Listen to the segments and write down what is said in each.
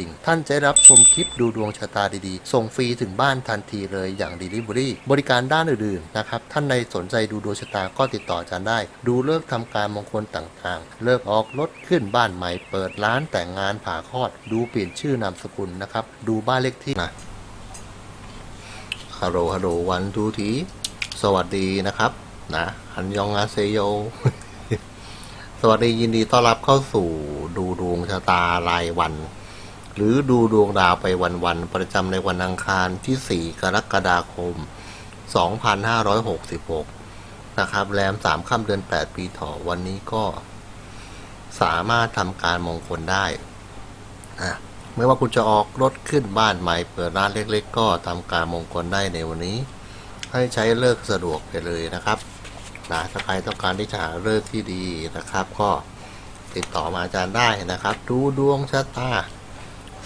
ดิ่ง ท่านจะได้รับชมคลิปดูดวงชะตาดีๆ ส่งฟรีถึงบ้านทันทีเลยอย่าง Delivery บริการด้านอื่นๆนะครับ ท่านใดสนใจดูดวงชะตาก็ติดต่ออาจารย์ได้ ดูเลิกษ์ทำการมงคลต่างๆ เลิกออกรถขึ้นบ้านใหม่ เปิดร้านแต่งงานผ่าคลอด ดูเปลี่ยนชื่อนามสกุลนะครับ ดูบ้านเลขที่นะฮัลโหลฮัลโหลวันทูทีสวัสดีนะครับ นะฮันยองอาเซโยสวัสดียินดีต้อนรับเข้าสู่ดูดวงชะตารายวัน หรือดูดวงดาวไปวันๆประจำในวันอังคารที่ 4 กรกฎาคม 2566 นะครับ แรม 3ค่ำเดือน 8 ปีถอวันนี้ก็ สามารถทำการมงคลได้อะไม่ว่าคุณจะออกรถขึ้นบ้านใหม่เปิดร้านเล็กๆ ก็ทำการมงคลได้ในวันนี้ ให้ใช้เลิกสะดวกไปเลยนะครับนะถ้าใครต้องการที่จะหาเลิกที่ดีนะครับ ก็ติดต่อมาอาจารย์ได้นะครับ ดูดวงชะตา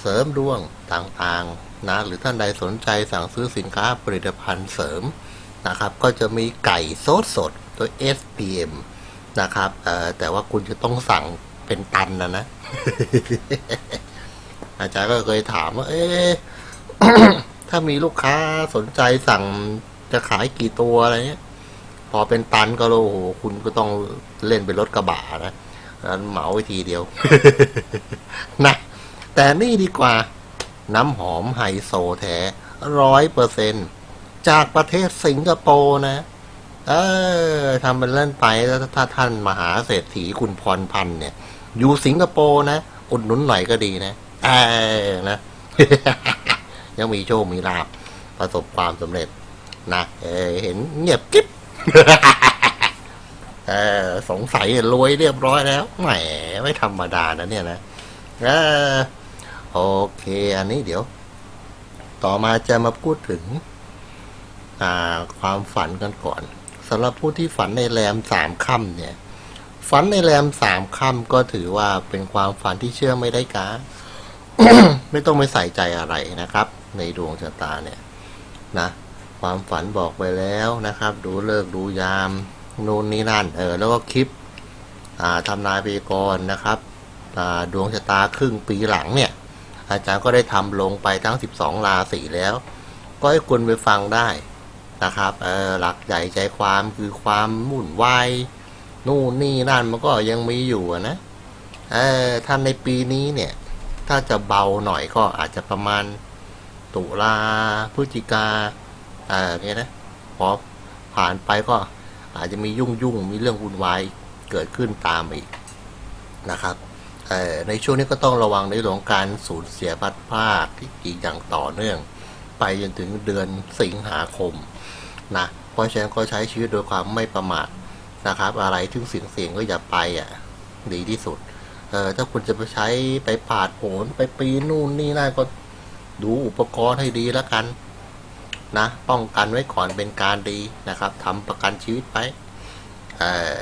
เสริมดวงต่างๆนะหรือท่านใดสนใจสั่งซื้อสินค้าผลิตภัณฑ์เสริมนะครับ ก็จะมีไก่สดสดตัว SPM นะครับแต่ว่าคุณจะต้องสั่งเป็นตันนะนะ อาจารย์ก็เคยถามว่า เอ๊ะถ้ามีลูกค้าสนใจสั่งจะขายกี่ตัวอะไรเงี้ยพอเป็นตันก็โอ้โหคุณก็ต้องเล่นเป็นรถกระบะนะนั้นเหมาไปทีเดียว นะ แต่นี่ดีกว่า น้ำหอมไฮโซแท้ร้อยเปอร์เซนจากประเทศสิงคโปร์นะ เออทำเป็นเล่นไปแล้วถ้าท่านมหาเศรษฐีคุณพรพันธ์เนี่ย อยู่สิงคโปร์นะ อุดหนุนหน่อยก็ดีนะ เออนะ ยังมีโชคมีลาบประสบความสำเร็จนะเออเห็นเงียบกิ๊บเออสงสัยรวยเรียบร้อยแล้วแหมไม่ธรรมดานะเนี่ยนะ เออ โอเค อันนี้เดี๋ยว ต่อมาจะมาพูดถึง อ่า ความฝันกันก่อนสำหรับผู้ที่ฝันในแรมสามค่ำเนี่ย ฝันในแรมสามค่ำก็ถือว่าเป็นความฝันที่เชื่อไม่ได้กาไม่ต้องไปใส่ใจอะไรนะครับ ในดวงชะตาเนี่ย นะความฝันบอกไปแล้วนะครับ ดูเลิกดูยามนู่นนี่นั่น เออ แล้วก็คลิป อ่าทำนายพยากรนะครับ อ่าดวงชะตาครึ่งปีหลังเนี่ย อาจารย์ก็ได้ทำลงไปทั้ง 12 ราศีแล้ว ก็ให้คุณไปฟังได้นะครับเออหลักใหญ่ใจความคือความวุ่นวายนู่นนี่นั่นมันก็ยังมีอยู่นะเออท่านในปีนี้เนี่ย ถ้าจะเบาหน่อยก็อาจจะประมาณตุลาพฤศจิกาเออเนี่ยนะพอผ่านไปก็อาจจะมียุ่งยุ่งๆมีเรื่องวุ่นวายเกิดขึ้นตามอีกนะครับ ในช่วงนี้ก็ต้องระวังในเรื่องของการสูญเสียพัดพลาดที่อีกอย่างต่อเนื่อง ไปจนถึงเดือนสิงหาคมนะเพราะฉะนั้นก็ใช้ชีวิตโดยความไม่ประมาทนะครับ อะไรที่เสี่ยงเสี่ยงก็อย่าไปอะดีที่สุดเออถ้าคุณจะไปใช้ไปผาดโผนไปปีนนู่นนี่นั่นก็ดูอุปกรณ์ให้ดีแล้วกันนะป้องกันไว้ก่อนเป็นการดีนะครับทำประกันชีวิตไปเออ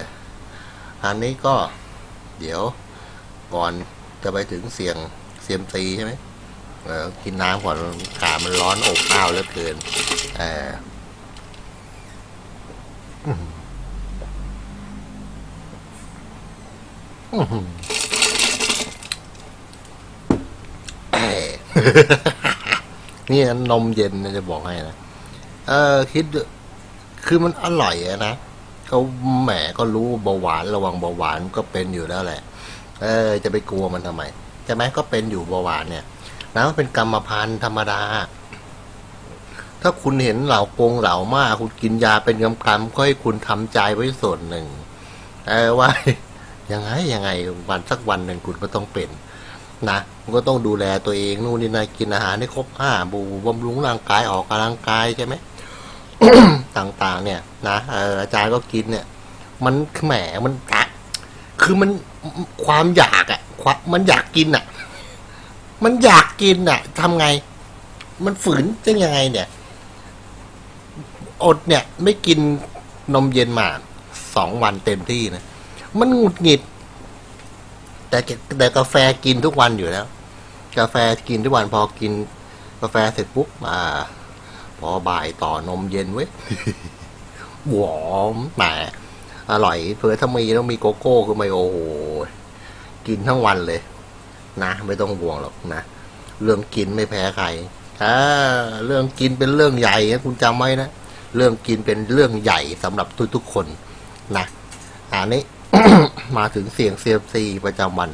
อันนี้ก็เดี๋ยว ก่อนจะไปถึงเสียงเซียมซีใช่ไหมเออกินน้ำก่อนอามันร้อนอบอ้าวเหลือเกินเอออื้อหืออื้อหือเนี่นมเย็นจะบอกให้นะ เออ คิด คือมันอร่อยอะนะเขาแหมก็รู้เบาหวานระวังเบาหวานก็เป็นอยู่แล้วแหละ เออ จะไปกลัวมันทำไมใช่ไหมก็เป็นอยู่เบาหวานเนี่ยนะมันเป็นกรรมพันธุ์ธรรมดา ถ้าคุณเห็นเหล่ากงเหล่ามากคุณกินยาเป็นกำกำก็ให้คุณทำใจไว้ส่วนหนึ่งเออว่ายังไงยังไงวันสักวันหนึ่งคุณก็ต้องเป็นนะมันก็ต้องดูแลตัวเองนู่นนี่นั่นกินอาหารให้ครบห้าบูบำรุงร่างกายออกกำลังกายใช่ไหมต่างๆ เนี่ยนะอออาจารย์ก็กินเนี่ย มันแหมมันอะ คือมันความอยากอะความมันอยากกินอะมันอยากกินอะทำไง มันฝืนจะยังไงเนี่ย อดเนี่ย ไม่กินนมเย็นมาสองวันเต็มที่นะมันหงุดหงิด แต่แกแต่กาแฟกินทุกวันอยู่แล้ว กาแฟกินทุกวันพอกิน กาแฟเสร็จปุ๊บอ่าพอบ่ายต่อนมเย็นเว้ยหวอมแหม อร่อยเผื่อถ้ามีต้องมีโกโก้คือไม่โอ้โหกินทั้งวันเลย นะ ไม่ต้องห่วงหรอกนะ เรื่องกินไม่แพ้ใครอ่าเรื่องกินเป็นเรื่องใหญ่นะคุณจำไว้นะเรื่องกินเป็นเรื่องใหญ่สำหรับทุกๆคนนะอันนี้ มาถึงเสียงเซียมซีประจำวัน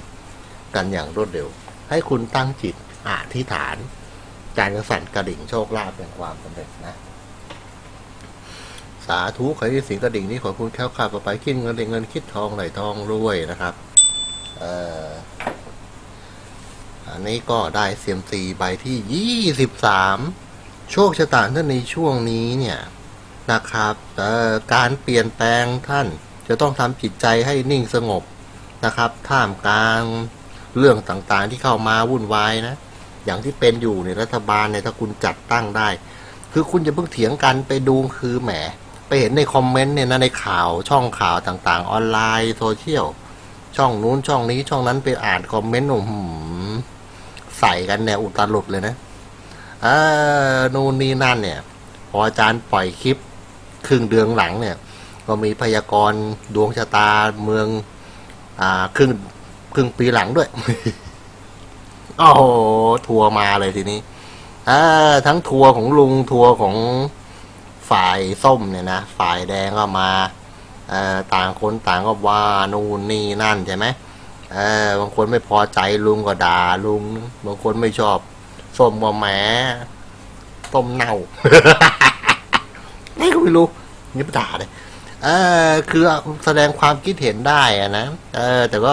กันอย่างรวดเร็ว ให้คุณตั้งจิตอธิษฐาน การกระสั่นกระดิ่งโชคลาภเป็นความสำเร็จนะ สาธุขอให้สิงกระดิ่งนี้ขอคุณแค้วคลาดปลอดภัยคิดเงินเงินคิดทองไหลทองรวยนะครับเอ่ออันนี้ก็ได้เซียมซีใบที่ยี่สิบสามโชคชะตาท่านในช่วงนี้เนี่ยนะครับเอ่อการเปลี่ยนแปลงท่านจะต้องทำจิตใจให้นิ่งสงบนะครับ ท่ามกลางเรื่องต่างๆที่เข้ามาวุ่นวายนะ อย่างที่เป็นอยู่ในรัฐบาลเนี่ยถ้าคุณจัดตั้งได้ คือคุณจะเพิ่งเถียงกันไปดูคือแหม ไปเห็นในคอมเมนต์เนี่ยนะในข่าวช่องข่าวต่างๆ ออนไลน์โซเชียลช่องนู้นช่องนี้ช่องนั้นไปอ่านคอมเมนต์โอ้โหใส่กันเนี่ยอุตลุดเลยนะเออนู่นนี่นั่นเนี่ย พออาจารย์ปล่อยคลิปครึ่งเดือนหลังเนี่ย ก็มีพยากรณ์ดวงชะตาเมือง อ่าครึ่งครึ่งปีหลังด้วยโอ้โหทัวร์มาเลยทีนี้อ่าทั้งทัวร์ของลุงทัวร์ของ ฝ่ายส้มเนี่ยนะฝ่ายแดงก็มาต่างคนต่างก็ว่านู่นนี่นั่นใช่ไหมเออบางคนไม่พอใจลุงก็ด่าลุง บางคนไม่ชอบส้มก็แหมส้มเน่าไม่ก็ไม่รู้นี่ด่าเลยเออคือแสดงความคิดเห็นได้อะนะเออ แต่ก็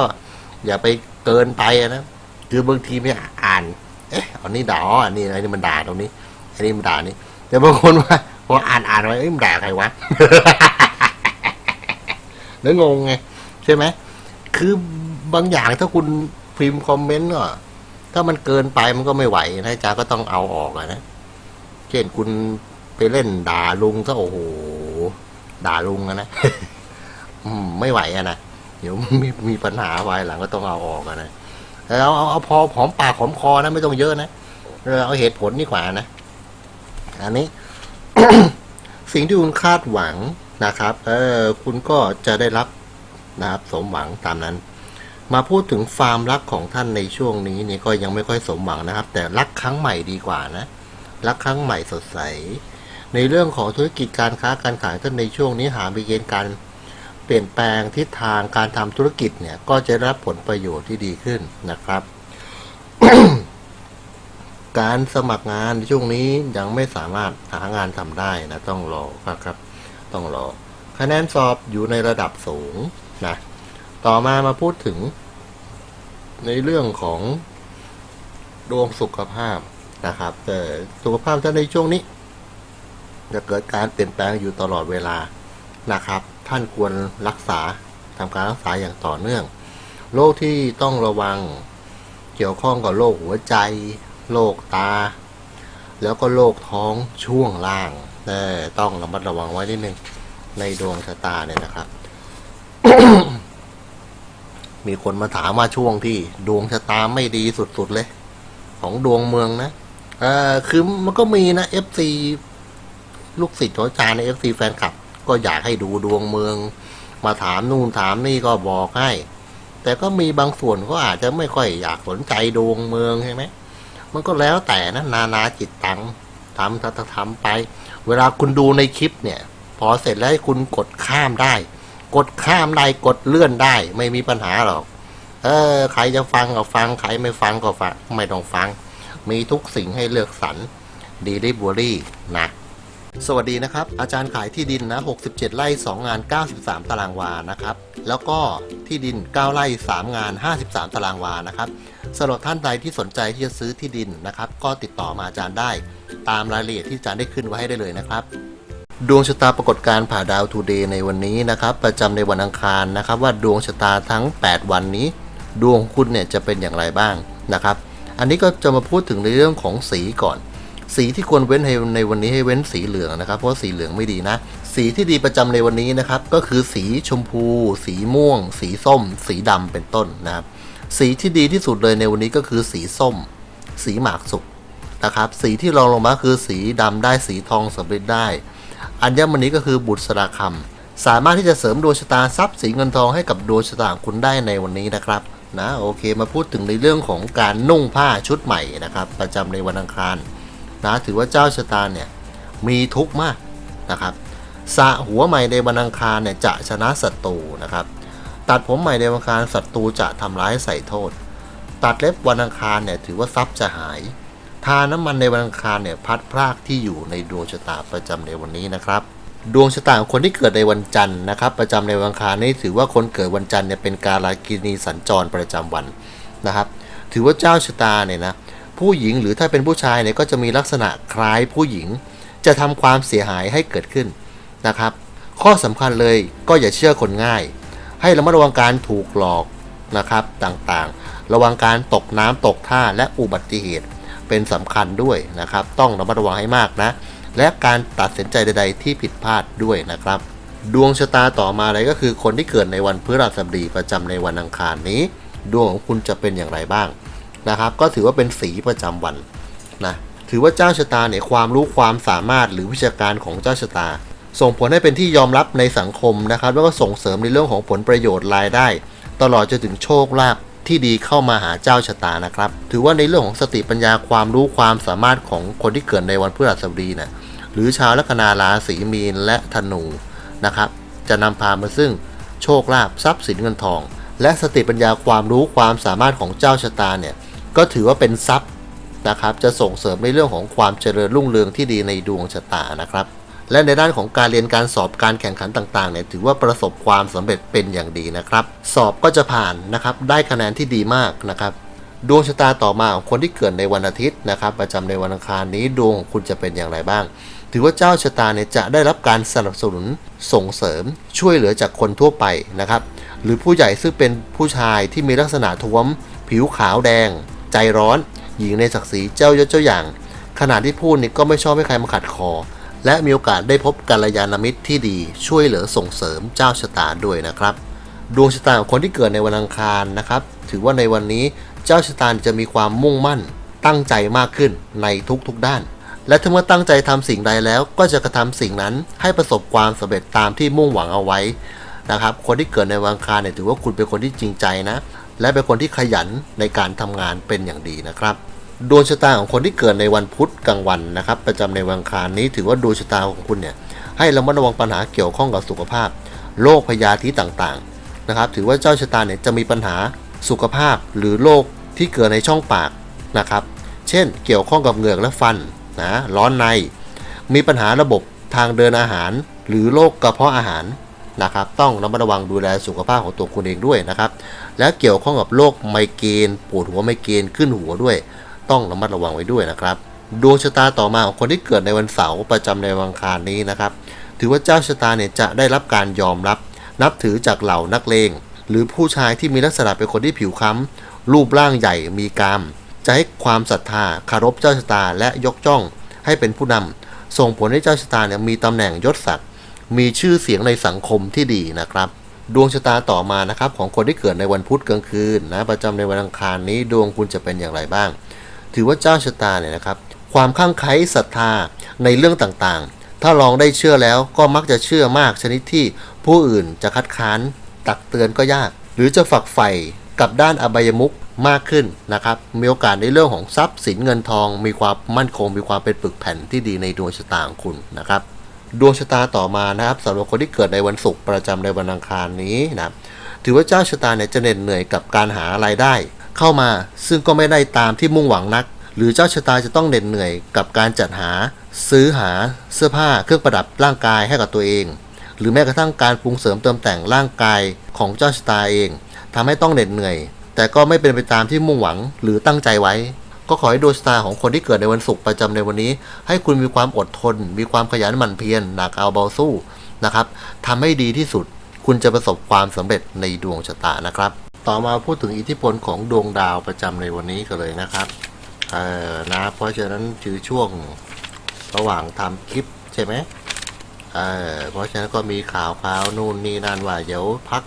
อย่าไปเกินไปอะนะคือบางทีไม่อ่าน เอ๊ะอันนี้ด่าอ๋ออันนี้อันนี้มันด่าตรงนี้อันนี้มันด่านี่แต่บางคนว่า พออ่านอ่านไปเอ้ยมันด่าใครวะ แล้วงงไง ใช่ไหม คือบางอย่างถ้าคุณพิมพ์คอมเมนต์ก็ถ้ามันเกินไปมันก็ไม่ไหวนะจารย์ก็ต้องเอาออกอะนะ เช่นคุณไปเล่นด่าลุงซะโอ้โห ด่าลุงอะนะไม่ไหวอะนะ เดี๋ยวมีมีปัญหาไว้หลังก็ต้องเอาออกอะนะเอาเอาเอาพอหอมปากหอมคอนะ ไม่ต้องเยอะนะเออเอาเหตุผลดีกว่านะ อันนี้ สิ่งที่คุณคาดหวังนะครับ เออคุณก็จะได้รับนะครับสมหวังตามนั้น มาพูดถึงฟาร์มรักของท่านในช่วงนี้นี่ก็ยังไม่ค่อยสมหวังนะครับ แต่รักครั้งใหม่ดีกว่านะ รักครั้งใหม่สดใส ในเรื่องของธุรกิจการค้าการขายท่านในช่วงนี้หามีเกณฑ์การเปลี่ยนแปลงทิศทางการทำธุรกิจเนี่ย ก็จะได้รับผลประโยชน์ที่ดีขึ้นนะครับ การสมัครงานช่วงนี้ยังไม่สามารถหางานทำได้นะ ต้องรอครับ ต้องรอ คะแนนสอบอยู่ในระดับสูงนะ ต่อมามาพูดถึง ในเรื่องของดวงสุขภาพนะครับแต่สุขภาพท่านในช่วงนี้ จะเกิดการเปลี่ยนแปลงอยู่ตลอดเวลานะครับ ท่านควรรักษาทำการรักษาอย่างต่อเนื่องโรคที่ต้องระวังเกี่ยวข้องกับโรคหัวใจ โรคตา แล้วก็โรคท้องช่วงล่างเออต้องระมัดระวังไว้นิดนึงในดวงชะตาเนี่ยนะครับ มีคนมาถามว่าช่วงที่ดวงชะตาไม่ดีสุดๆเลย ของดวงเมืองนะเออคือมันก็มีนะ FC ลูกศิษย์ของอาจารย์ใน FC แฟนคลับ ก็อยากให้ดูดวงเมือง มาถามนู่นถามนี่ก็บอกให้ แต่ก็มีบางส่วนก็อาจจะไม่ค่อยอยากสนใจดวงเมืองใช่ไหม มันก็แล้วแต่นะนานาจิตตังทำทำทำไป เวลาคุณดูในคลิปเนี่ย พอเสร็จแล้วคุณกดข้ามได้ กดข้ามได้กดเลื่อนได้ ไม่มีปัญหาหรอก เออ ใครจะฟังก็ฟัง ใครไม่ฟังก็ฟัง ไม่ต้องฟัง มีทุกสิ่งให้เลือกสรรดีลิบัวรี่นะสวัสดีนะครับ อาจารย์ขายที่ดินนะ 67 ไร่ 2 งาน 93 ตารางวานะครับ แล้วก็ที่ดิน 9 ไร่ 3 งาน 53 ตารางวานะครับสำหรับท่านใดที่สนใจที่จะซื้อที่ดินนะครับ ก็ติดต่อมาอาจารย์ได้ ตามรายละเอียดที่อาจารย์ได้ขึ้นไว้ให้ได้เลยนะครับ ดวงชะตาปรากฏการผ่าดาวทูเดย์ในวันนี้นะครับ ประจำในวันอังคารนะครับ ว่าดวงชะตาทั้ง 8 วันนี้ ดวงคุณเนี่ยจะเป็นอย่างไรบ้างนะครับ อันนี้ก็จะมาพูดถึงในเรื่องของสีก่อน สีที่ควรเว้นในวันนี้ให้เว้นสีเหลืองนะครับ เพราะสีเหลืองไม่ดีนะ สีที่ดีประจำในวันนี้นะครับ ก็คือสีชมพู สีม่วง สีส้ม สีดำเป็นต้นนะครับ สีที่ดีที่สุดเลยในวันนี้ก็คือสีส้ม สีหมากสุกนะครับ สีที่รองลงมาคือสีดำได้สีทองสำเร็จได้ อัญมณีก็คือบุตรสราคำสามารถที่จะเสริมดวงชะตาทรัพย์สีเงินทองให้กับดวงชะตาคุณได้ในวันนี้นะครับนะโอเคมาพูดถึงในเรื่องของการนุ่งผ้าชุดใหม่นะครับ ประจำในวันอังคารนะถือว่าเจ้าชะตาเนี่ยมีทุกข์มากนะครับ สะหัวใหม่ในวันอังคารเนี่ยจะชนะศัตรูนะครับ ตัดผมใหม่ในวันอังคารศัตรูจะทำร้ายใส่โทษ ตัดเล็บวันอังคารเนี่ยถือว่าทรัพย์จะหาย ทาน้ำมันในวันอังคารเนี่ยพัดพรากที่อยู่ในดวงชะตาประจำในวันนี้นะครับดวงชะตาของคนที่เกิดในวันจันทร์นะครับ ประจำในวันอังคารนี่ถือว่าคนเกิดวันจันทร์เนี่ยเป็นกาลกินีสัญจรประจำวันนะครับ ถือว่าเจ้าชะตาเนี่ยนะผู้หญิงหรือถ้าเป็นผู้ชายเนี่ยก็จะมีลักษณะคล้ายผู้หญิง จะทำความเสียหายให้เกิดขึ้น นะครับ ข้อสำคัญเลยก็อย่าเชื่อคนง่าย ให้ระมัดระวังการถูกหลอกนะครับต่างๆ ระวังการตกน้ำตกท่าและอุบัติเหตุเป็นสำคัญด้วยนะครับ ต้องระมัดระวังให้มากนะ และการตัดสินใจใด ๆ ที่ผิดพลาดด้วยนะครับ ดวงชะตาต่อมาเลยก็คือคนที่เกิดในวันพฤหัสบดีประจำในวันอังคารนี้ ดวงของคุณจะเป็นอย่างไรบ้างนะครับ ก็ถือว่าเป็นสีประจำวันนะถือว่าเจ้าชะตาเนี่ยความรู้ความสามารถหรือวิชาการของเจ้าชะตา ส่งผลให้เป็นที่ยอมรับในสังคมนะครับ แล้วก็ส่งเสริมในเรื่องของผลประโยชน์รายได้ ตลอดจนถึงโชคลาภที่ดีเข้ามาหาเจ้าชะตานะครับ ถือว่าในเรื่องของสติปัญญาความรู้ความสามารถของคนที่เกิดในวันพฤหัสบดีนะหรือชาวลัคนาราศีมีนและธนูนะครับ จะนำพามาซึ่งโชคลาภทรัพย์สินเงินทอง และสติปัญญาความรู้ความสามารถของเจ้าชะตาเนี่ยก็ถือว่าเป็นทรัพย์นะครับ จะส่งเสริมในเรื่องของความเจริญรุ่งเรืองที่ดีในดวงชะตานะครับ และในด้านของการเรียนการสอบการแข่งขันต่างๆเนี่ยถือว่าประสบความสำเร็จเป็นอย่างดีนะครับ สอบก็จะผ่านนะครับได้คะแนนที่ดีมากนะครับดวงชะตาต่อมาของคนที่เกิดในวันอาทิตย์นะครับ ประจำในวันอังคารนี้ดวงของคุณจะเป็นอย่างไรบ้าง ถือว่าเจ้าชะตาเนี่ยจะได้รับการสนับสนุนส่งเสริม ช่วยเหลือจากคนทั่วไปนะครับ หรือผู้ใหญ่ซึ่งเป็นผู้ชายที่มีลักษณะท้วม ผิวขาวแดง ใจร้อน หญิงในศักดิ์ศรีเจ้ายศเจ้าอย่าง ขณะที่พูดนี่ก็ไม่ชอบให้ใครมาขัดคอ และมีโอกาสได้พบกัลยาณมิตรที่ดีช่วยเหลือส่งเสริมเจ้าชะตาด้วยนะครับ ดวงชะตาของคนที่เกิดในวันอังคารนะครับ ถือว่าในวันนี้เจ้าชะตาจะมีความมุ่งมั่น ตั้งใจมากขึ้นในทุกๆด้าน และถ้าเมื่อตั้งใจทำสิ่งใดแล้ว ก็จะกระทำสิ่งนั้นให้ประสบความสำเร็จตามที่มุ่งหวังเอาไว้นะครับ คนที่เกิดในวันอังคารเนี่ยถือว่าคุณเป็นคนที่จริงใจนะ และเป็นคนที่ขยันในการทำงานเป็นอย่างดีนะครับ ดวงชะตาของคนที่เกิดในวันพุธกลางวันนะครับ ประจำในวันอังคารนี้ถือว่าดวงชะตาของคุณเนี่ยให้ระมัดระวังปัญหาเกี่ยวข้องกับสุขภาพโรคพยาธิต่างๆนะครับ ถือว่าเจ้าชะตาเนี่ยจะมีปัญหาสุขภาพหรือโรคที่เกิดในช่องปากนะครับ เช่น เกี่ยวข้องกับเหงือกและฟันนะร้อนใน มีปัญหาระบบทางเดินอาหาร หรือโรคกระเพาะอาหารนะครับ ต้องระมัดระวังดูแลสุขภาพของตัวคุณเองด้วยนะครับ และเกี่ยวข้องกับโรคไมเกรนปวดหัวไมเกรนขึ้นหัวด้วย ต้องระมัดระวังไว้ด้วยนะครับ ดวงชะตาต่อมาของคนที่เกิดในวันเสาร์ประจำในวันอังคารนี้นะครับ ถือว่าเจ้าชะตาเนี่ยจะได้รับการยอมรับ นับถือจากเหล่านักเลงหรือผู้ชายที่มีลักษณะเป็นคนที่ผิวค้ำรูปร่างใหญ่มีกามจะให้ความศรัทธาคารพเจ้าชะตาและยกจ้องให้เป็นผู้นำส่งผลให้เจ้าชะตาเนี่ยมีตำแหน่งยศศักดิ์มีชื่อเสียงในสังคมที่ดีนะครับดวงชะตาต่อมานะครับของคนที่เกิดในวันพุธกลางคืนนะประจำในวันอังคารนี้ดวงคุณจะเป็นอย่างไรบ้าง ถือว่าเจ้าชะตาเนี่ยนะครับ ความข้างไคล้ศรัทธาในเรื่องต่างๆ ถ้าลองได้เชื่อแล้วก็มักจะเชื่อมากชนิดที่ผู้อื่นจะคัดค้านตักเตือนก็ยาก หรือจะฝักใฝ่กับด้านอบายมุขมากขึ้นนะครับ มีโอกาสในเรื่องของทรัพย์สินเงินทอง มีความมั่นคง มีความเป็นปึกแผ่นที่ดีในดวงชะตาของคุณนะครับดวงชะตาต่อมานะครับสำหรับคนที่เกิดในวันศุกร์ประจำในวันอังคารนี้นะถือว่าเจ้าชะตาเนี่ยจะเหน็ดเหนื่อยกับการหารายได้ เข้ามา ซึ่งก็ไม่ได้ตามที่มุ่งหวังนัก หรือเจ้าชะตาจะต้องเหน็ดเหนื่อยกับการจัดหา ซื้อหาเสื้อผ้าเครื่องประดับร่างกายให้กับตัวเอง หรือแม้กระทั่งการปรุงเสริมเติมแต่งร่างกายของเจ้าชะตาเองทำให้ต้องเหน็ดเหนื่อย แต่ก็ไม่เป็นไปตามที่มุ่งหวังหรือตั้งใจไว้ ก็ขอให้ดวงชะตาของคนที่เกิดในวันศุกร์ประจำในวันนี้ ให้คุณมีความอดทน มีความขยันหมั่นเพียรหนักเอาเบาสู้นะครับทำให้ดีที่สุด คุณจะประสบความสำเร็จในดวงชะตานะครับ ต่อมาพูดถึงอิทธิพลของดวงดาวประจำในวันนี้กันเลยนะครับเออนะเพราะฉะนั้นคือช่วงระหว่างทำคลิปใช่ไหมเออเพราะฉะนั้นก็มีข่าวข่าวนู่นนี่นั่นว่าเดี๋ยวพัก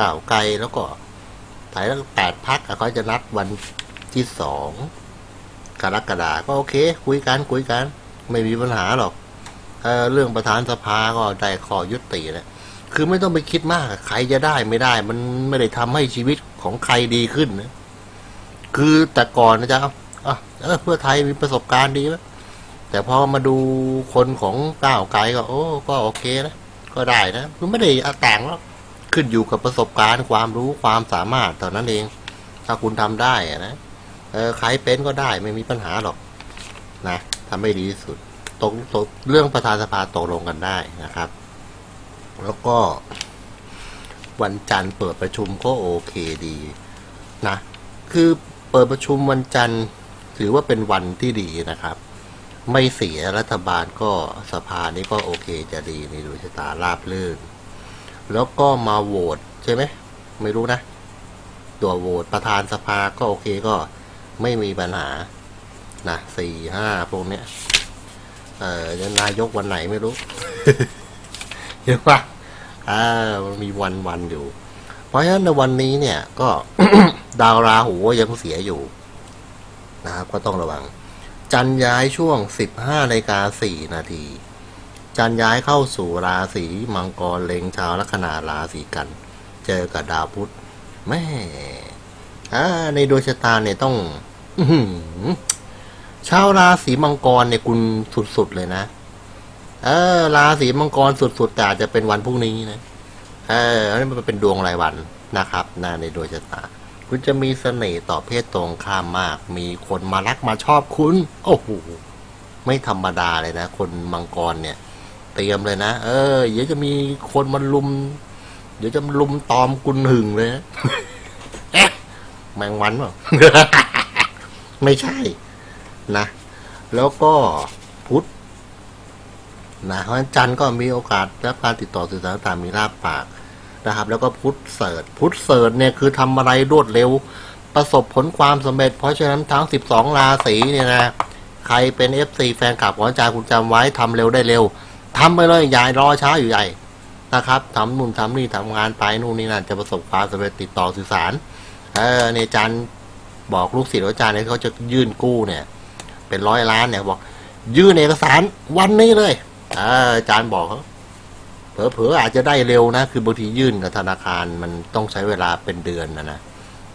ก่าวไกลแล้วก็ถ่ายตั้งแปดพักเขาจะนัดวันที่สองกรกฎาก็โอเค คุยกันคุยกัน ไม่มีปัญหาหรอกเออเรื่องประธานสภาก็ได้ขอยุติแล้ว คือไม่ต้องไปคิดมาก ใครจะได้ไม่ได้ มันไม่ได้ทำให้ชีวิตของใครดีขึ้นนะคือแต่ก่อนนะจ๊ะเอาอะเออเพื่อไทยมีประสบการณ์ดีไหมแต่พอมาดูคนของก้าวไกลก็ โอ้ก็โอเคนะก็ได้นะมันไม่ได้อะต่งแล้วขึ้นอยู่กับประสบการณ์ความรู้ความสามารถเท่านั้นเอง ถ้าคุณทำได้อะนะเออใครเป็นก็ได้ไม่มีปัญหาหรอก นะทำให้ดีที่สุดตกตกเรื่องประธานสภาตกลงกันได้นะครับ แล้วก็ วันจันทร์เปิดประชุมก็โอเคดีนะ คือเปิดประชุมวันจันทร์ถือว่าเป็นวันที่ดีนะครับ ไม่เสียรัฐบาลก็สภานี้ก็โอเคจะดีในดวงชะตาราบรื่น แล้วก็มาโหวตใช่ไหมไม่รู้นะ ตัวโหวตประธานสภาก็โอเคก็ไม่มีปัญหานะสี่ห้าพวกเนี้ย เอ่อนายกวันไหนไม่รู้ เห็นปะอ่ามันมีวันวันอยู่ เพราะฉะนั้นในวันนี้เนี่ย ก็ดาวราหูยังเสียอยู่นะครับ ก็ต้องระวัง จันทร์ย้ายช่วง15นาฬิกา4นาที จันทร์ย้ายเข้าสู่ราศีมังกรเล็งชาวลัคนาราศีกัน เจอกับดาวพุธแม่อ่าในดวงชะตาเนี่ยต้องอื้อหือชาวราศีมังกรเนี่ยคุณสุดๆเลยนะ เออราศีมังกรสุดๆแต่อาจจะเป็นวันพรุ่งนี้นะเอออันนี้มันเป็นดวงรายวันนะครับนะในดวงชะตา คุณจะมีเสน่ห์ต่อเพศตรงข้ามมาก มีคนมารักมาชอบคุณ โอ้โหไม่ธรรมดาเลยนะ คนมังกรเนี่ย เตรียมเลยนะ เออ เดี๋ยวจะมีคนมาลุม เดี๋ยวจะลุมตอมกุนหึงเลยนะเอ๊ะแมงวันเปล่าไม่ใช่นะ แล้วก็พุธ นะเพราะฉะนั้นจันทร์ก็มีโอกาสรับการติดต่อสื่อสารต่างมีราบปากนะครับ แล้วก็พุทธเสิร์ชพุทธเสิร์ชเนี่ยคือทำอะไรรวดเร็ว ประสบผลความสำเร็จ เพราะฉะนั้นทั้ง 12 ราศีเนี่ยนะ ใครเป็น FC แฟนคลับของอาจารย์คุณจำไว้ทำเร็วได้เร็วทำไปเลยอย่ารอช้าอยู่ใหญ่นะครับทำนู่นทำนี่ทำงานไปนู่นนี่นั่นจะประสบความสำเร็จติดต่อสื่อสาร เออเนี่ยอาจารย์บอกลูกศิษย์อาจารย์เนี่ยเขาจะยื่นกู้เนี่ย เป็นร้อยล้านเนี่ยบอก ยื่นเอกสารวันนี้เลย อาจารย์บอกเขาเผลอๆอาจจะได้เร็วนะ คือบางทียื่นกับธนาคารมันต้องใช้เวลาเป็นเดือนนะนะ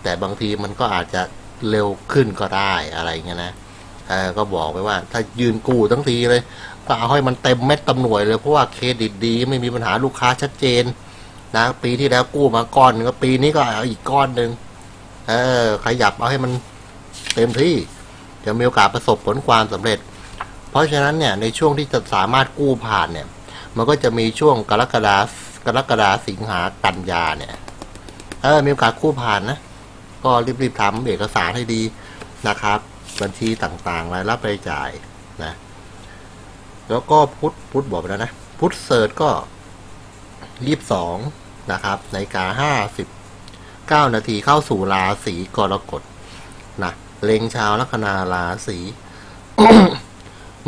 แต่บางทีมันก็อาจจะเร็วขึ้นก็ได้อะไรเงี้ยนะก็บอกไปว่า ถ้ายืนกู้ทั้งทีเลย ก็เอาให้มันเต็มเม็ดตำหน่วยเลยเพราะว่าเครดิตดีไม่มีปัญหาลูกค้าชัดเจน นะ ปีที่แล้วกู้มาก้อนหนึงก็ปีนี้ก็เอาอีกก้อนหนึ่งเออขยับเอาให้มันเต็มที่จะมีโอกาสประสบผลความสำเร็จ เพราะฉะนั้นเนี่ยในช่วงที่จะสามารถกู้ผ่านเนี่ยมันก็จะมีช่วงกรกฎากรกฎาสิงหากันยาเนี่ยเออมีโอกาสกู้ผ่านนะ ก็รีบๆทำเอกสารให้ดีนะครับ บัญชีต่างๆรายรับรายจ่ายนะ แล้วก็พุทธพุทธบอกไปแล้วนะ พุทธเสิร์ชก็ยี่สองนะครับในกาห้าสิบเก้านาทีเข้าสู่ราศีกรกฎนะเล็งชาวลัคนาราศี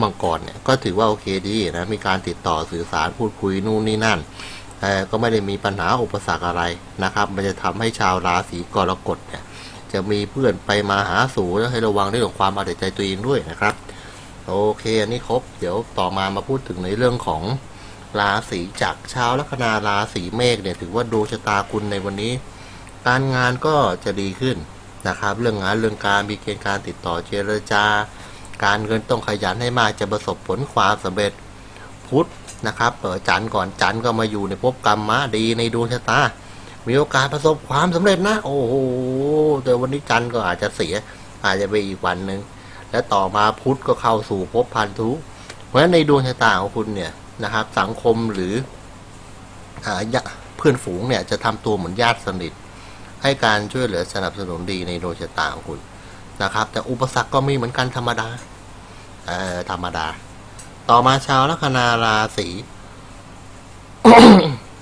มังกรเนี่ยก็ถือว่าโอเคดีนะมีการติดต่อสื่อสารพูดคุยนู่นนี่นั่นก็ไม่ได้มีปัญหาอุปสรรคอะไรนะครับ มันจะทำให้ชาวราศีกรกฎเนี่ยจะมีเพื่อนไปมาหาสู่แล้วให้ระวังเรื่องของความเอาแต่ใจตัวเองด้วยนะครับ โอเคอันนี้ครบ เดี๋ยวต่อมามาพูดถึงในเรื่องของราศีจากรชาวลัคนาราศีเมษเนี่ยถือว่าดวงชะตาคุณในวันนี้ การงานก็จะดีขึ้นนะครับ เรื่องงานเรื่องการมีเกณฑ์การติดต่อเจรจา การเงินต้องขยันให้มากจะประสบผลความสำเร็จพุธนะครับเปิดจันทร์ก่อนจันทร์ก็มาอยู่ในภพกรรมมาดีในดวงชะตา มีโอกาสประสบความสำเร็จนะ โอ้โหแต่วันนี้จันทร์ก็อาจจะเสีย อาจจะไปอีกวันหนึ่งและต่อมาพุธก็เข้าสู่ภพพันธุ เพราะฉะนั้นในดวงชะตาของคุณเนี่ยนะครับ สังคมหรืออเพื่อนฝูงเนี่ยจะทำตัวเหมือนญาติสนิท ให้การช่วยเหลือสนับสนุนดีในดวงชะตาของคุณ นะครับ แต่อุปสรรคก็มีเหมือนกันธรรมดา เออธรรมดา ต่อมาชาวลัคนาราศี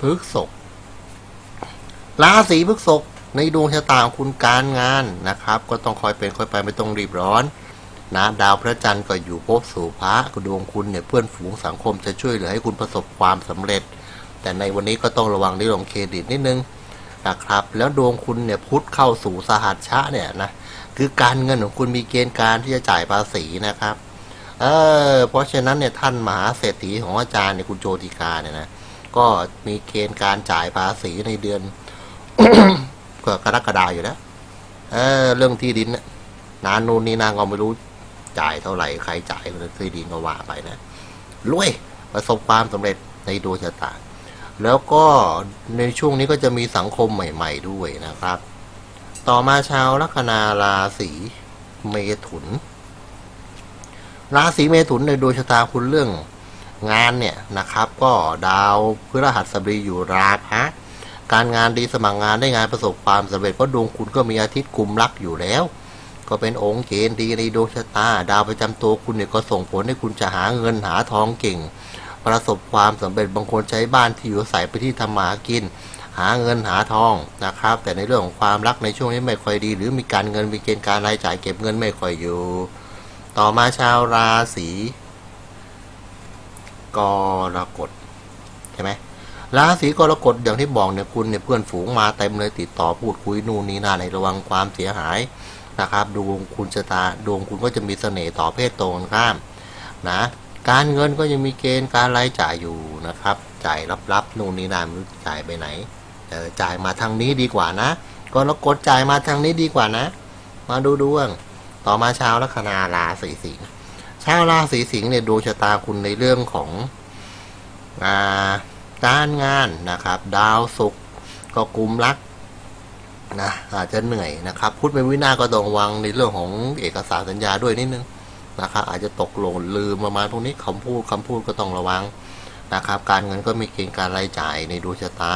พฤษภราศีพฤษภในดวงชะตาของคุณการงานนะครับ ก็ต้องคอยเป็นคอยไปไม่ต้องรีบร้อนนะดาวพระจันทร์ก็อยู่ภพสู่พระดวงคุณเนี่ยเพื่อนฝูงสังคมจะช่วยเหลือให้คุณประสบความสำเร็จ แต่ในวันนี้ก็ต้องระวังในเรื่องเครดิตนิดนึงนะครับ แล้วดวงคุณเนี่ยพุทธเข้าสู่สหัสชะเนี่ยนะ คือการเงินของคุณมีเกณฑ์การที่จะจ่ายภาษีนะครับ เออเพราะฉะนั้นเนี่ยท่านมหาเศรษฐีของอาจารย์เนี่ยคุณโจติกาเนี่ยนะก็มีเกณฑ์การจ่ายภาษีในเดือนก็กรกฎาอยู่แล้วเออเรื่องที่ดินเนี่ยนานนูนนี่นางก็ไม่รู้จ่ายเท่าไหร่ใครจ่ายก็ซื้อดินก็ว่าไปนะรวยประสบความสำเร็จในดวงชะตาแล้วก็ในช่วงนี้ก็จะมีสังคมใหม่ ๆ ด้วยนะครับ ต่อมาชาวลัคนาราศีเมถุน ราศีเมถุนในดวงชะตาคุณเรื่องงานเนี่ยนะครับ ก็ดาวพฤหัสบดีอยู่ราพะการงานดีสมัครงานได้งานประสบความสำเร็จเพราะดวงคุณก็มีอาทิตย์กลุ่มรักอยู่แล้ว ก็เป็นองค์เกณฑ์ดีในดวงชะตา ดาวประจำตัวคุณเนี่ยก็ส่งผลให้คุณจะหาเงินหาทองเก่ง ประสบความสำเร็จบางคนใช้บ้านที่อยู่อาศัยไปที่ทำมาหากิน หาเงินหาทองนะครับ แต่ในเรื่องของความรักในช่วงนี้ไม่ค่อยดี หรือมีการเงินมีเกณฑ์การรายจ่ายเก็บเงินไม่ค่อยอยู่ ต่อมาชาวราศีกรกฎใช่ไหมราศีกรกฎอย่างที่บอกเนี่ยคุณเนี่ยเพื่อนฝูงมาเต็มเลยติดต่อพูดคุยนู่นนี่นั่นในระวังความเสียหายนะครับดวงคุณชะตาดวงคุณก็จะมีเสน่ห์ต่อเพศตรงข้ามนะการเงินก็ยังมีเกณฑ์การรายจ่ายอยู่นะครับ จ่ายรับๆนู่นนี่นั่นไม่รู้จ่ายไปไหน จ่ายมาทางนี้ดีกว่านะกรกฎจ่ายมาทางนี้ดีกว่านะ มาดูดวง ต่อมาชาวลัคนาราศีสิงห์ชาวราศีสิงห์เนี่ยดวงชะตาคุณในเรื่องของอการงานนะครับ ดาวศุกร์ก็กลุ่มรักนะอาจจะเหนื่อยนะครับ พูดไปวินาก็ต้องระวังในเรื่องของเอกสารสัญญาด้วยนิดนึงนะครับ อาจจะตกหล่นลืมประมาณพวกนี้คำพูดคำพูดก็ต้องระวังนะครับ การเงินก็มีเกณฑ์การรายจ่ายในดวงชะตา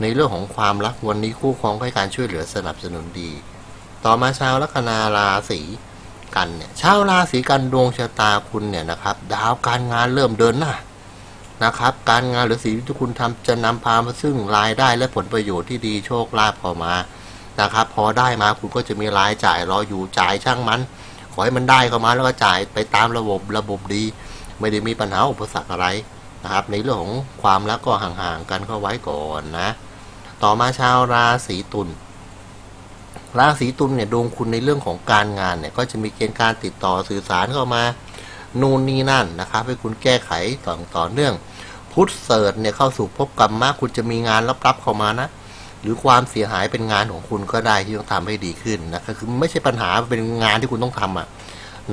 ในเรื่องของความรักวันนี้คู่ครองให้การช่วยเหลือสนับสนุนดี ต่อมาชาวลัคนาราศีกันเนี่ยชาวราศีกันดวงชะตาคุณเนี่ยนะครับ ดาวการงานเริ่มเดินหน้านะครับ การงานหรือสิ่งที่คุณทำจะนำพามาซึ่งรายได้และผลประโยชน์ที่ดีโชคลาภเข้ามานะครับ พอได้มาคุณก็จะมีรายจ่ายรออยู่จ่ายช่างมัน ขอให้มันได้เข้ามาแล้วก็จ่ายไปตามระบบระบบดี ไม่ได้มีปัญหาอุปสรรคอะไร นะครับ ในเรื่องของความรักก็ห่างๆกันเข้าไว้ก่อนนะ ต่อมาชาวราศีตุลราศีตุลเนี่ยดวงคุณในเรื่องของการงานเนี่ยก็จะมีเกณฑ์การติดต่อสื่อสารเข้ามานู่นนี่นั่นนะครับให้คุณแก้ไขต่อต่อเนื่อง พุทธเสิร์เนี่ยเข้าสู่ภพกรรมมากคุณจะมีงานรับๆเข้ามานะหรือความเสียหายเป็นงานของคุณก็ได้ที่ต้องทำให้ดีขึ้นนะครับคือไม่ใช่ปัญหาเป็นงานที่คุณต้องทำอะ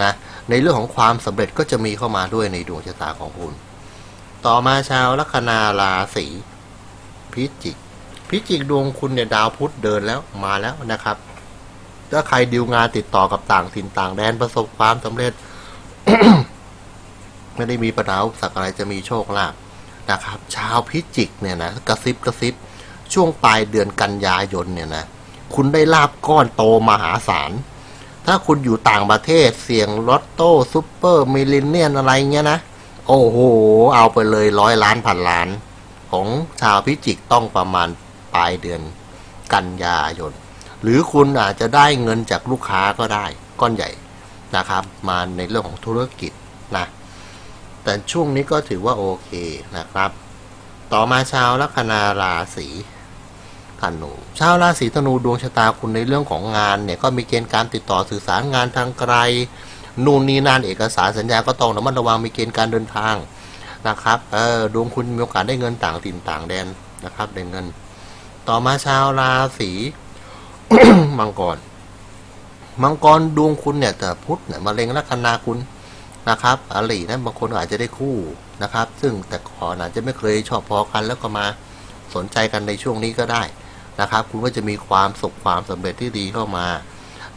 นะในเรื่องของความสำเร็จก็จะมีเข้ามาด้วยในดวงชะตาของคุณ ต่อมาชาวลัคนาราศีพิจิก พิจิกดวงคุณเนี่ยดาวพุธเดินแล้วมาแล้วนะครับ ถ้าใครดิวงานติดต่อกับต่างถิ่นต่างแดนประสบความสำเร็จ ไม่ได้มีปัญหาสรรคอะไรจะมีโชคลาภนะครับ ชาวพิจิกเนี่ยนะกระซิบกระซิบ ช่วงปลายเดือนกันยายนเนี่ยนะคุณได้ลาบก้อนโตมหาศาล ถ้าคุณอยู่ต่างประเทศเสี่ยงลอตโต้ซูเปอร์มิลเลนเนียนอะไรเงี้ยนะ โอ้โห เอาไปเลยร้อยล้านพันล้าน ของชาวพิจิกต้องประมาณปลายเดือนกันยายน หรือคุณอาจจะได้เงินจากลูกค้าก็ได้ก้อนใหญ่นะครับ มาในเรื่องของธุรกิจนะ แต่ช่วงนี้ก็ถือว่าโอเคนะครับ ต่อมาชาวลัคนาราศีธนูชาวราศีธนูดวงชะตาคุณในเรื่องของงานเนี่ยก็มีเกณฑ์การติดต่อสื่อสารงานทางไกล นู่นนี่นั่นเอกสารสัญญาก็ต้องระมัดระวังมีเกณฑ์การเดินทางนะครับเออดวงคุณมีโอกาสได้เงินต่างถิ่นต่างแดนนะครับได้เงิน ต่อมาชาวราศีมังกรมังกรดวงคุณเนี่ยแต่พุธเนี่ยมาเล็งลัคนาคุณนะครับอลีนะบางคนอาจจะได้คู่นะครับ ซึ่งแต่ก่อนอาจจะไม่เคยชอบพอกันแล้วก็มาสนใจกันในช่วงนี้ก็ได้นะครับ คุณก็จะมีความสุขความสำเร็จที่ดีเข้ามา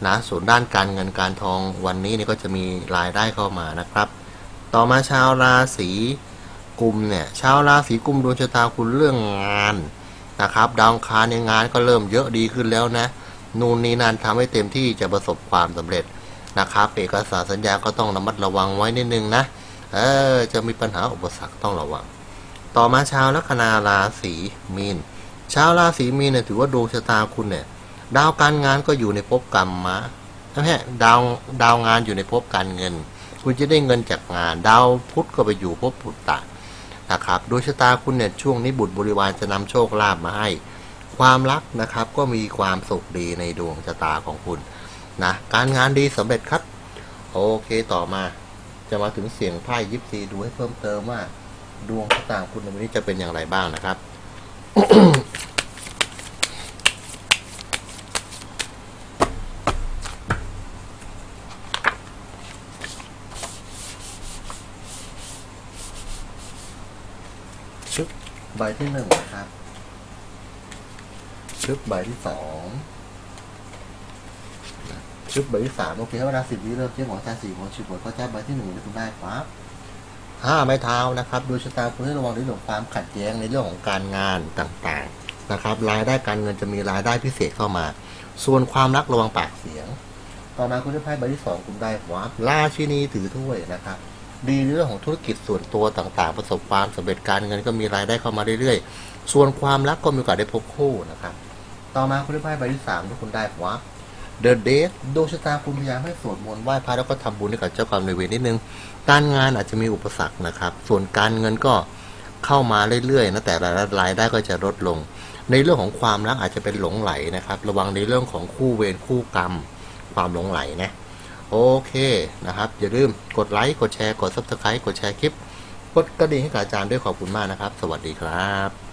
นะส่วนด้านการเงินการทองวันนี้เนี่ยก็จะมีรายได้เข้ามานะครับ ต่อมาชาวราศีกุมเนี่ยชาวราศีกุมดวงชะตาคุณเรื่องงานนะครับ ดาวอังคารในงานก็เริ่มเยอะดีขึ้นแล้วนะ นู่นนี่นั่นทำให้เต็มที่จะประสบความสำเร็จนะครับเอกสารสัญญาก็ต้องระมัดระวังไว้นิดนึงนะเออจะมีปัญหาอุปสรรคต้องระวัง ต่อมาชาวลัคนาราศีมีนชาวราศีมีนเนี่ยถือว่าดวงชะตาคุณเนี่ย ดาวการงานก็อยู่ในภพกรรมมะนะฮะดาวดาวงานอยู่ในภพการเงิน คุณจะได้เงินจากงาน ดาวพุธก็ไปอยู่ภพปุตตะนะครับโดวงชะตาคุณเนี่ยช่วงนี้บุตรบริวารจะนำโชคลาภมาให้ ความรักนะครับก็มีความสุขดีในดวงชะตาของคุณนะการงานดีสำเร็จครับ โอเคต่อมา จะมาถึงเสียงไพ่ยิปซีดูให้เพิ่มเติมว่า ดวงชะตาของคุณในวันนี้จะเป็นอย่างไรบ้างนะครับ ใบที่หนึ่งนะครับชึบใบที่สองชึบใบที่สามโอเคเวลาสิบวิเริ่มเชื่อของชาสี่ของชิบหมดก็จะใบที่หนึ่งที่คุณได้ครับห้าไม้เท้านะครับดูชะตาคุณให้ระวังในเรื่องของความขัดแย้งในเรื่องของการงานต่างๆนะครับ รายได้การเงินจะมีรายได้พิเศษเข้ามา ส่วนความรักระวังปากเสียง ต่อมาคุณได้ไพ่ใบที่สองคุณได้หัวราชินีถือถ้วยนะครับ ดีในเรื่องของธุรกิจส่วนตัวต่างๆ ประสบความสำเร็จการเงินก็มีรายได้เข้ามาเรื่อยๆ ส่วนความรักก็มีโอกาสได้พบคู่นะครับ ต่อมาคุณได้ไพ่ใบที่สามที่คุณได้หัวเดอะเดทดวงชะตาคุณพยายามให้สวดมนต์ไหว้พระแล้วก็ทำบุญให้กับเจ้ากรรมนายเวรนิดนึง การงานอาจจะมีอุปสรรคนะครับ ส่วนการเงินก็เข้ามาเรื่อยๆนะแต่รายได้ก็จะลดลง ในเรื่องของความรักอาจจะเป็นหลงไหลนะครับ ระวังในเรื่องของคู่เวรคู่กรรม ความหลงไหลนะ โอเคนะครับ อย่าลืมกดไลค์ กดแชร์ กด subscribe กดแชร์คลิป กดกระดิ่งให้กับอาจารย์ด้วยขอบคุณมากนะครับ สวัสดีครับ